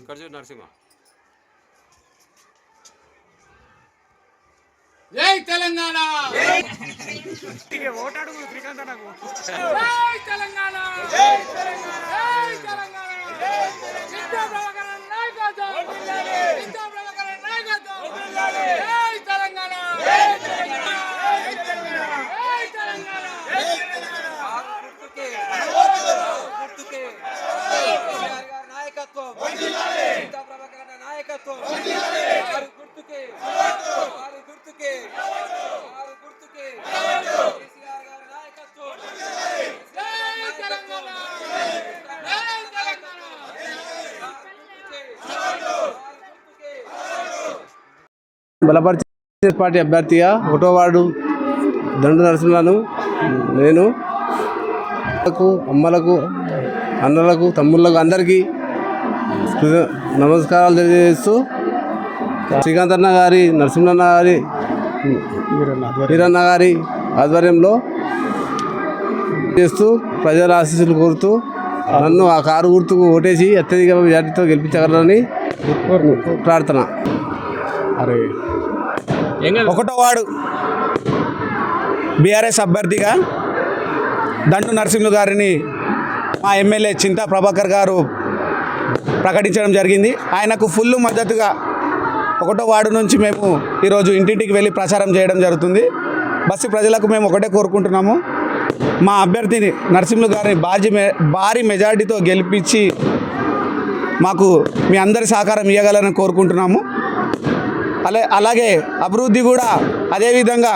ఇక్కడ చూడు నరసింహ తెలంగాణ ఓటాడు శ్రీకాంత్ నాకు తెలంగాణ! అన్న నాయకత్వం వారి గుర్తుకే. వారి గుర్తుకే. వారి గుర్తుకే. కేసీఆర్ గారి నాయకత్వం. జై తెలంగాణ జై తెలంగాణ బలపరిచే పార్టీ అభ్యర్థిగా ఒకటో వార్డు దండు నరసింహను నేను అమ్మలకు, అమ్మలకు అన్నలకు తమ్ముళ్ళకు అందరికీ నమస్కారాలు తెలియజేస్తూ శ్రీకాంత్ అన్న గారి నరసింహన్న గారి వీరన్న గారి ఆధ్వర్యంలో చేస్తూ ప్రజల ఆశీస్సులు కోరుతూ నన్ను ఆ కారు గుర్తుకు ఓటేసి అత్యధిక మెజార్టీతో గెలిపించగలరని ప్రార్థన. అరే. ఒకటో వాడు బీఆర్ఎస్ అభ్యర్థిగా దండు నరసింహ గారిని మా ఎమ్మెల్యే చింతా ప్రభాకర్ గారు ప్రకటించడం జరిగింది. ఆయనకు ఫుల్ మద్దతుగా ఒకటో వార్డు నుంచి మేము ఈరోజు ఇంటింటికి వెళ్ళి ప్రచారం చేయడం జరుగుతుంది. బస్సు ప్రజలకు మేము ఒకటే కోరుకుంటున్నాము. మా అభ్యర్థిని నరసింహులు గారిని భారీ మె భారీ మెజార్టీతో గెలిపించి మాకు మీ అందరి సహకారం ఇవ్వగలరని కోరుకుంటున్నాము. అలా అలాగే అభివృద్ధి కూడా అదేవిధంగా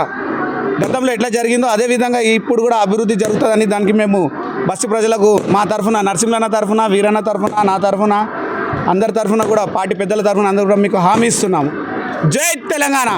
గతంలో ఎట్లా జరిగిందో అదే విధంగా ఇప్పుడు కూడా అభివృద్ధి జరుగుతుందని దానికి మేము బస్సు ప్రజలకు మా తరఫున నరసింహన్న తరఫున వీరన్న తరఫున నా తరఫున అందరి తరఫున కూడా పార్టీ పెద్దల తరఫున అందరూ కూడా మీకు హామీ ఇస్తున్నాము. జై తెలంగాణ!